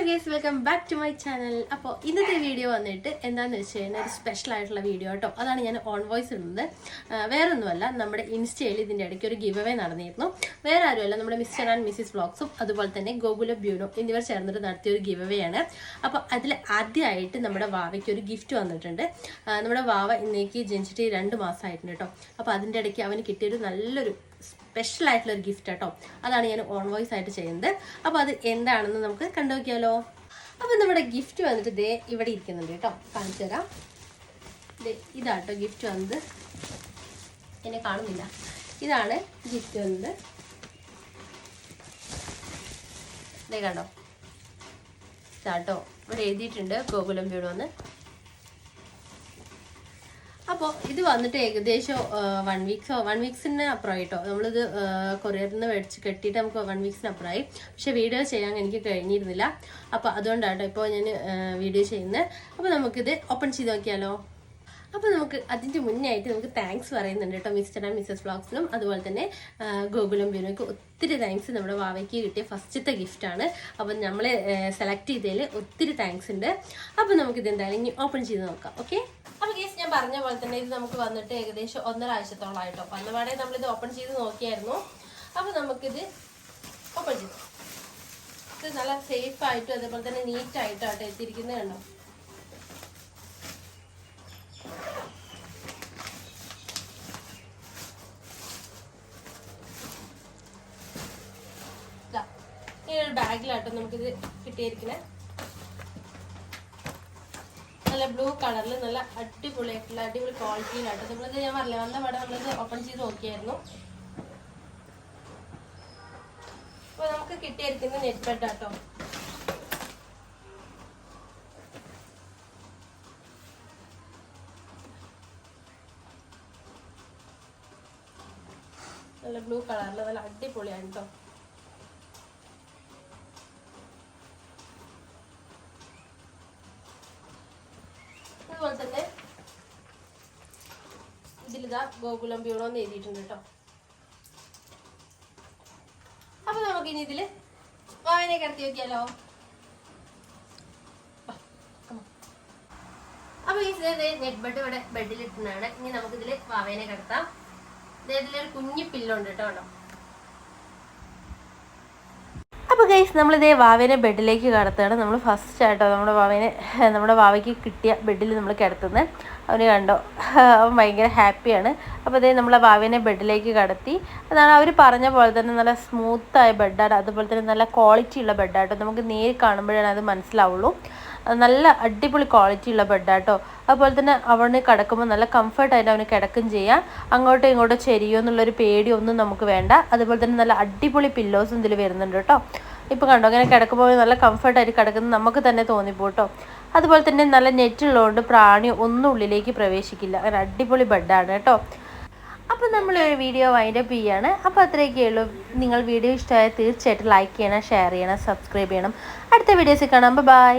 Hello guys welcome back to my channel അപ്പോൾ ഇന്നത്തെ video വന്നിട്ട് എന്താണെന്ന് വെച്ച് കഴിഞ്ഞാൽ ഒരു സ്പെഷ്യൽ ആയിട്ടുള്ള വീഡിയോ കേട്ടോ. അതാണ് ഞാൻ ഓൺ വോയിസ് ഇടുന്നത്. വേറൊന്നുമല്ല നമ്മുടെ ഇൻസ്റ്റയിൽ ഇതിന്റെ ഇടയ്ക്ക് ഒരു ഗിവ് അവേ നടന്നിരുന്നു. വേറെ ആരുമല്ല നമ്മുടെ മിസ്റ്റർ ആൻഡ് മിസ്സിസ് വ്ളോഗ്സും അതുപോലെ തന്നെ ഗോകുല ബ്യൂനോ എന്നിവർ ചേർന്നിട്ട് നടത്തിയ ഒരു ഗിവ് അവേ ആണ്. അപ്പോൾ അതിൽ ആദ്യമായിട്ട് നമ്മുടെ വാവയ്ക്ക് ഒരു ഗിഫ്റ്റ് വന്നിട്ടുണ്ട്. നമ്മുടെ വാവ ഇന്നേക്ക് ജനിച്ചിട്ട് രണ്ട് മാസമായിട്ടുണ്ട് കേട്ടോ. അപ്പോൾ അതിന്റെ ഇടയ്ക്ക് അവന് കിട്ടിയൊരു നല്ലൊരു സ്പെഷ്യൽ ആയിട്ടുള്ള ഒരു ഗിഫ്റ്റ് കേട്ടോ അതാണ് ഞാൻ ഓൺ വോയിസ് ആയിട്ട് ചെയ്യുന്നത്. അപ്പോൾ അത് എന്താണെന്ന് നമുക്ക് കണ്ടു നോക്കിയാലോ അപ്പോൾ നമ്മുടെ ഗിഫ്റ്റ് വന്നിട്ട് ദേ ഇവിടെ ഇരിക്കുന്നുണ്ട് കേട്ടോ. കാണിച്ചു തരാം. ദേ ഇതാട്ടോ ഗിഫ്റ്റ് വന്നത്. എന്നെ കാണുന്നില്ല. ഇതാണ് ഗിഫ്റ്റ് വന്നത്. ദേ കണ്ടോ? ഇതാട്ടോ. ഇവിടെ എഴുതിയിട്ടുണ്ട് ഗോകുലം വീടോന്ന് അപ്പോൾ ഇത് വന്നിട്ട് ഏകദേശം വൺ വീക്സോ വൺ വീക്സിന് അപ്പുറമായിട്ടോ നമ്മളിത് കൊറിയറിൽ നിന്ന് മേടിച്ച് കെട്ടിയിട്ട് നമുക്ക് വൺ വീക്സിന് അപ്പുറമായി പക്ഷേ വീഡിയോ ചെയ്യാൻ എനിക്ക് കഴിഞ്ഞിരുന്നില്ല. അപ്പോൾ അതുകൊണ്ടാട്ടോ ഇപ്പോൾ ഞാൻ വീഡിയോ ചെയ്യുന്നത് അപ്പോൾ നമുക്കിത് ഓപ്പൺ ചെയ്ത് നോക്കിയാലോ? അപ്പോൾ നമുക്ക് അതിന്റെ മുന്നേ ആയിട്ട് നമുക്ക് താങ്ക്സ് പറയുന്നുണ്ട് കേട്ടോ മിസ്റ്റർ ആൻഡ് മിസ്സസ് വ്ളോഗ്സിനും അതുപോലെ തന്നെ ഗോകുലം ബ്യൂനോയ്ക്ക് ഒത്തിരി താങ്ക്സ് നമ്മുടെ വാവയ്ക്ക് കിട്ടിയ ഫസ്റ്റത്തെ ഗിഫ്റ്റാണ് അപ്പം നമ്മൾ സെലക്ട് ചെയ്തതിൽ ഒത്തിരി താങ്ക്സ് ഉണ്ട്. അപ്പോൾ നമുക്കിത് എന്തായാലും ഇനി ഓപ്പൺ ചെയ്ത് നോക്കാം ഓക്കെ അപ്പോൾ പറഞ്ഞ പോലെ തന്നെ ഇത് നമുക്ക് വന്നിട്ട് ഏകദേശം ഒന്നര ആഴ്ചത്തോളമായിട്ടോ നമ്മൾ ഇത് ഓപ്പൺ ചെയ്ത് നോക്കിയായിരുന്നു. അപ്പോൾ നമുക്കിത് ഓപ്പൺ ചെയ്തു. ഇത് നല്ല സേഫ് ആയിട്ടും അതേപോലെ തന്നെ നീറ്റ് ആട്ടോ എത്തിയിരിക്കുന്നത് കണ്ടോ? ഈ ബാഗിലാട്ടോ നമുക്കിത് കിട്ടിയിരിക്കണേ. നല്ല ബ്ലൂ കളറിൽ നല്ല അടിപൊളിയായിട്ടുള്ള അടിപൊളി ക്വാളിറ്റിയിലാട്ടോ നമ്മളിത് ഞാൻ പറഞ്ഞില്ല വന്ന പാടെ നമ്മളിത് ഓപ്പൺ ചെയ്ത് നോക്കിയായിരുന്നു. അപ്പൊ നമുക്ക് കിട്ടിയിരിക്കുന്ന നെറ്റ് ബെഡ് ആട്ടോ നല്ല ബ്ലൂ കളറിൽ നല്ല അടിപൊളിയാണ് കേട്ടോ തന്നെ ഇതിലിതാ ഗോകുലം ബ്യൂണോ എന്ന് എഴുതിയിട്ടുണ്ട് കേട്ടോ. അപ്പൊ നമുക്ക് ഇനി ഇതിൽ വായന കിടത്തി നോക്കിയാലോ. അപ്പൊ ഈ നെറ്റ് ബെഡ് ഇവിടെ ബെഡിൽ ഇട്ടുന്നതാണ് ഇനി നമുക്കിതിൽ വാവേനെ കിടത്താം. ഇതിലൊരു കുഞ്ഞു പില്ലുണ്ട് കേട്ടോ കേട്ടോ അപ്പോൾ ഗൈസ് നമ്മളിതേ വാവേനെ ബെഡിലേക്ക് കിടത്തുകയാണ് നമ്മൾ ഫസ്റ്റ് ആയിട്ടോ നമ്മുടെ വാവേനെ നമ്മുടെ വാവയ്ക്ക് കിട്ടിയ ബെഡിൽ നമ്മൾ കിടത്തുന്നത് അവന് കണ്ടോ അവൻ ഭയങ്കര ഹാപ്പിയാണ്. അപ്പോൾ ഇതേ നമ്മൾ വാവേനെ ബെഡിലേക്ക് കടത്തി. അതാണ് അവർ പറഞ്ഞ പോലെ തന്നെ നല്ല സ്മൂത്തായ ബെഡാണ് അതുപോലെ തന്നെ നല്ല ക്വാളിറ്റി ഉള്ള ബെഡാട്ടോ നമുക്ക് നേരി കാണുമ്പോഴാണ് അത് മനസ്സിലാവുള്ളൂ. അത് നല്ല അടിപൊളി ക്വാളിറ്റി ഉള്ള ബെഡാട്ടോ അതുപോലെ തന്നെ അവന് കിടക്കുമ്പോൾ നല്ല കംഫർട്ടായിട്ട് അവന് കിടക്കും ചെയ്യാം. അങ്ങോട്ടും ഇങ്ങോട്ടും ചെരിയോ എന്നുള്ളൊരു പേടിയൊന്നും നമുക്ക് വേണ്ട. അതുപോലെ തന്നെ നല്ല അടിപൊളി പില്ലോസും ഇതിൽ വരുന്നുണ്ട് കേട്ടോ ഇപ്പോൾ കണ്ടോ അങ്ങനെ കിടക്കുമ്പോൾ നല്ല കംഫർട്ടായിട്ട് കിടക്കുന്നത് നമുക്ക് തന്നെ തോന്നിപ്പോട്ടോ അതുപോലെ തന്നെ നല്ല നെറ്റുള്ളതുകൊണ്ട് പ്രാണി ഒന്നും ഉള്ളിലേക്ക് പ്രവേശിക്കില്ല. അങ്ങനെ അടിപൊളി ബെഡാണ് കേട്ടോ അപ്പോൾ നമ്മൾ ഒരു വീഡിയോ വൈൻഡ് അപ്പ് ചെയ്യാണ്. അപ്പോൾ അത്രയൊക്കെ ഉള്ളൂ. നിങ്ങൾ വീഡിയോ ഇഷ്ടമായാൽ തീർച്ചയായിട്ടും ലൈക്ക് ചെയ്യണം ഷെയർ ചെയ്യണം സബ്സ്ക്രൈബ് ചെയ്യണം. അടുത്ത വീഡിയോസിൽ കാണാം. ബൈ